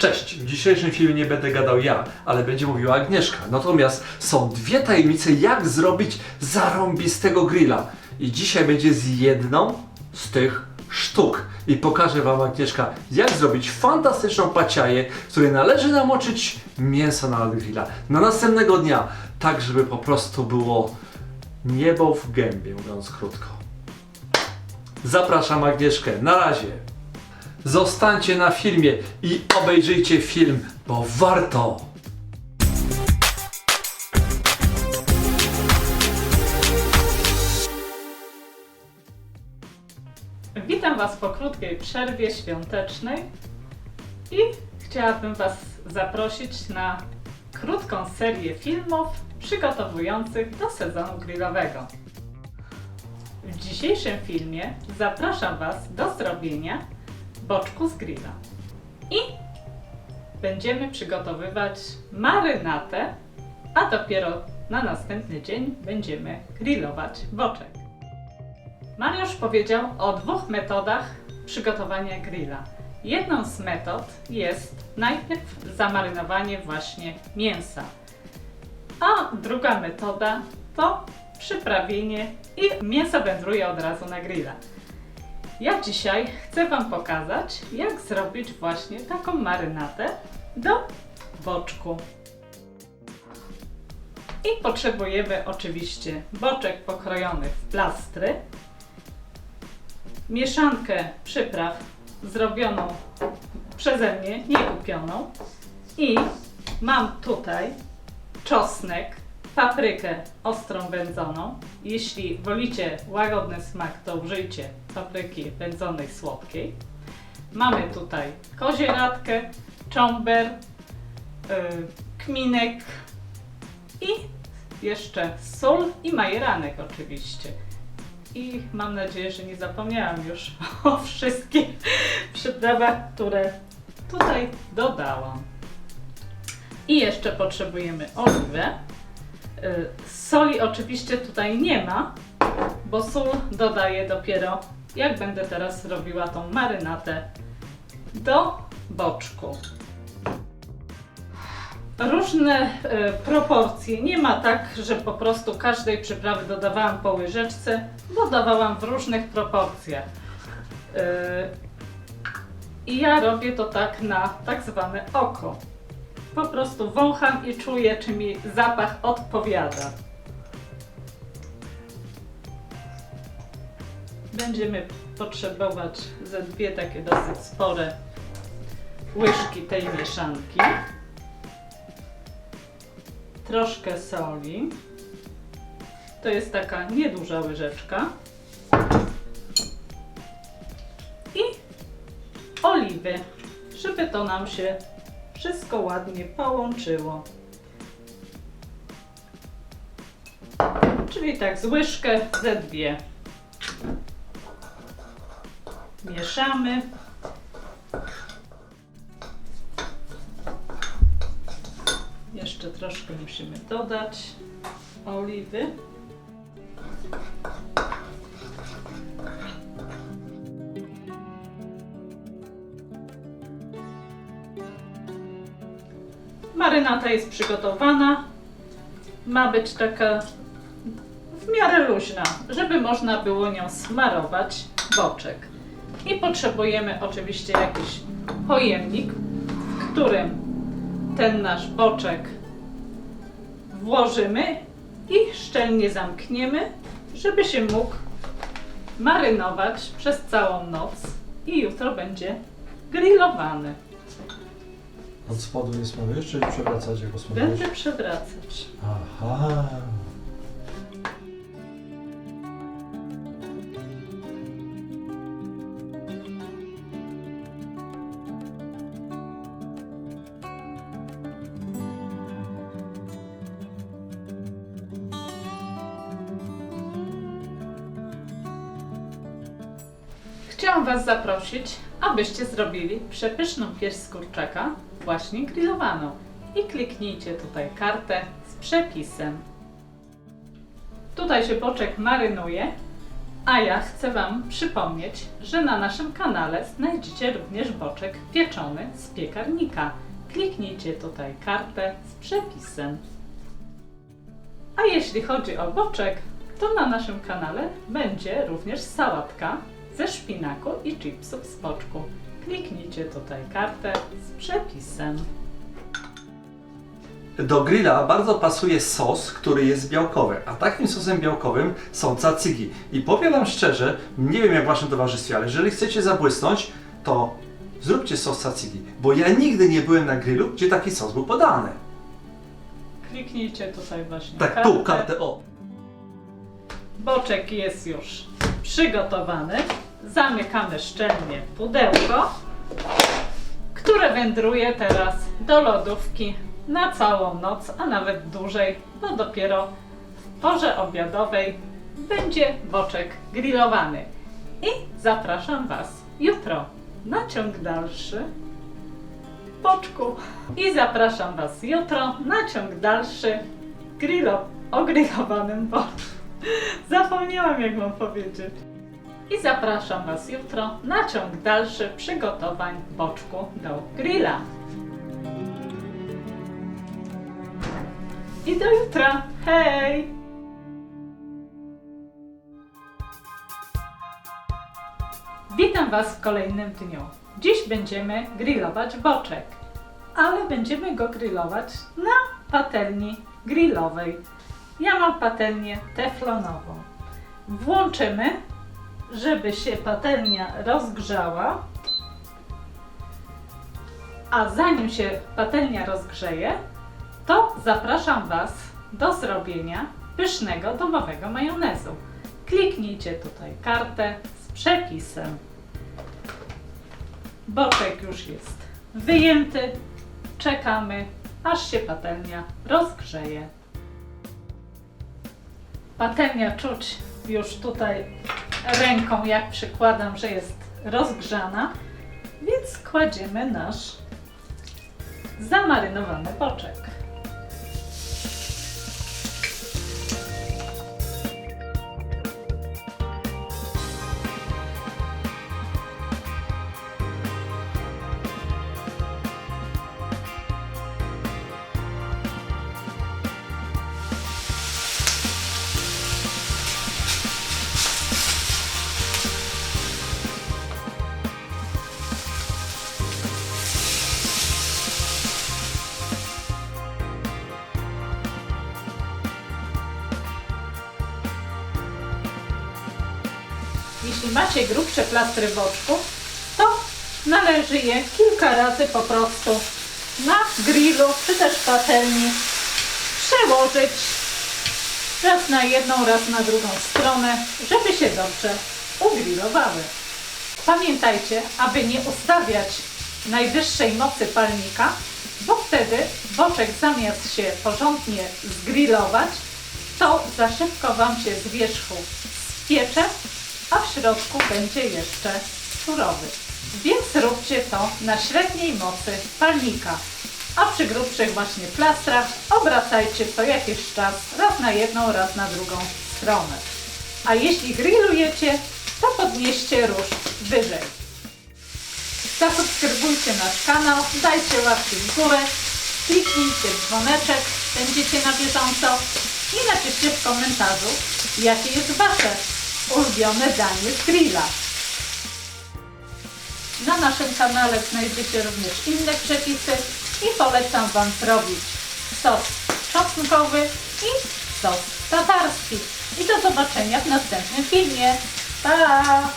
Cześć, w dzisiejszym filmie nie będę gadał ja, ale będzie mówiła Agnieszka. Natomiast są dwie tajemnice, jak zrobić zarąbistego grilla. I dzisiaj będzie z jedną z tych sztuk. I pokażę Wam Agnieszka, jak zrobić fantastyczną paciaję, w której należy namoczyć mięso na grilla. Na następnego dnia, tak żeby po prostu było niebo w gębie, mówiąc krótko. Zapraszam Agnieszkę, na razie. Zostańcie na filmie i obejrzyjcie film, bo warto! Witam Was po krótkiej przerwie świątecznej i chciałabym Was zaprosić na krótką serię filmów przygotowujących do sezonu grillowego. W dzisiejszym filmie zapraszam Was do zrobienia boczku z grilla i będziemy przygotowywać marynatę, a dopiero na następny dzień będziemy grillować boczek. Mariusz powiedział o dwóch metodach przygotowania grilla. Jedną z metod jest najpierw zamarynowanie właśnie mięsa, a druga metoda to przyprawienie i mięso wędruje od razu na grilla. Ja dzisiaj chcę Wam pokazać, jak zrobić właśnie taką marynatę do boczku. I potrzebujemy oczywiście boczek pokrojony w plastry, mieszankę przypraw zrobioną przeze mnie, nie kupioną. I mam tutaj czosnek, paprykę ostrą wędzoną. Jeśli wolicie łagodny smak, to użyjcie papryki wędzonej słodkiej. Mamy tutaj kozieradkę, czomber, yy, kminek i jeszcze sól i majeranek oczywiście. I mam nadzieję, że nie zapomniałam już o wszystkich przyprawach, które tutaj dodałam. I jeszcze potrzebujemy oliwę. Y, Soli oczywiście tutaj nie ma, bo sól dodaję dopiero jak będę teraz robiła tą marynatę do boczku. Różne e, proporcje. Nie ma tak, że po prostu każdej przyprawy dodawałam po łyżeczce. Dodawałam w różnych proporcjach. E, I ja robię to tak na tak zwane oko. Po prostu wącham i czuję, czy mi zapach odpowiada. Będziemy potrzebować ze dwie takie dosyć spore łyżki tej mieszanki troszkę soli. To jest taka nieduża łyżeczka. I oliwy, żeby to nam się wszystko ładnie połączyło. Czyli tak z łyżkę ze dwie. Mieszamy. Jeszcze troszkę musimy dodać oliwy. Marynata jest przygotowana. Ma być taka w miarę luźna, żeby można było nią smarować boczek. I potrzebujemy oczywiście jakiś pojemnik, w którym ten nasz boczek włożymy i szczelnie zamkniemy, żeby się mógł marynować przez całą noc i jutro będzie grillowany. Od spodu nie smarujesz, czy przewracać jak posmarujesz? Będę przewracać. Aha. Chciałam Was zaprosić, abyście zrobili przepyszną pierś z kurczaka, właśnie grillowaną. I kliknijcie tutaj kartę z przepisem. Tutaj się boczek marynuje A ja chcę Wam przypomnieć, że na naszym kanale znajdziecie również boczek pieczony z piekarnika. Kliknijcie tutaj kartę z przepisem. A jeśli chodzi o boczek, to na naszym kanale będzie również sałatka ze szpinaku i chipsów z boczku. Kliknijcie tutaj kartę z przepisem. Do grilla bardzo pasuje sos, który jest białkowy, a takim sosem białkowym są cacygi. I powiem Wam szczerze, nie wiem jak w Waszym towarzystwie, ale jeżeli chcecie zabłysnąć, to zróbcie sos cacygi, bo ja nigdy nie byłem na grillu, gdzie taki sos był podany. Kliknijcie tutaj właśnie Tak, tu, kartę, o. Boczek jest już przygotowany. Zamykamy szczelnie pudełko, które wędruje teraz do lodówki na całą noc, a nawet dłużej, bo dopiero w porze obiadowej będzie boczek grillowany. I zapraszam Was jutro na ciąg dalszy boczku. I zapraszam Was jutro na ciąg dalszy grillo, o grillowanym boczku. Zapomniałam, jak mam powiedzieć. I zapraszam Was jutro na ciąg dalszy przygotowań boczku do grilla. I do jutra. Hej! Witam Was w kolejnym dniu. Dziś będziemy grillować boczek, ale będziemy go grillować na patelni grillowej. Ja mam patelnię teflonową. Włączymy, żeby się patelnia rozgrzała. A zanim się patelnia rozgrzeje, to zapraszam Was do zrobienia pysznego domowego majonezu. Kliknijcie tutaj kartę z przepisem. Boczek już jest wyjęty. Czekamy, aż się patelnia rozgrzeje. Patelnia czuć już tutaj ręką, jak przykładam, że jest rozgrzana, więc kładziemy nasz zamarynowany boczek. Jeśli macie grubsze plastry w oczku, to należy je kilka razy po prostu na grillu czy też patelni przełożyć raz na jedną, raz na drugą stronę, żeby się dobrze ugrillowały. Pamiętajcie, aby nie ustawiać najwyższej mocy palnika, bo wtedy boczek zamiast się porządnie zgrillować, to za szybko Wam się z wierzchu spiecze, a w środku będzie jeszcze surowy. Więc róbcie to na średniej mocy palnika. A przy grubszych właśnie plastrach obracajcie co jakiś czas, raz na jedną, raz na drugą stronę. A jeśli grillujecie, to podnieście róż wyżej. Zasubskrybujcie nasz kanał, dajcie łapki w górę, kliknijcie dzwoneczek, będziecie na bieżąco i napiszcie w komentarzu, jakie jest Wasze ulubione danie z grilla. Na naszym kanale znajdziecie również inne przepisy i polecam Wam zrobić sos czosnkowy i sos tatarski. I do zobaczenia w następnym filmie. Pa!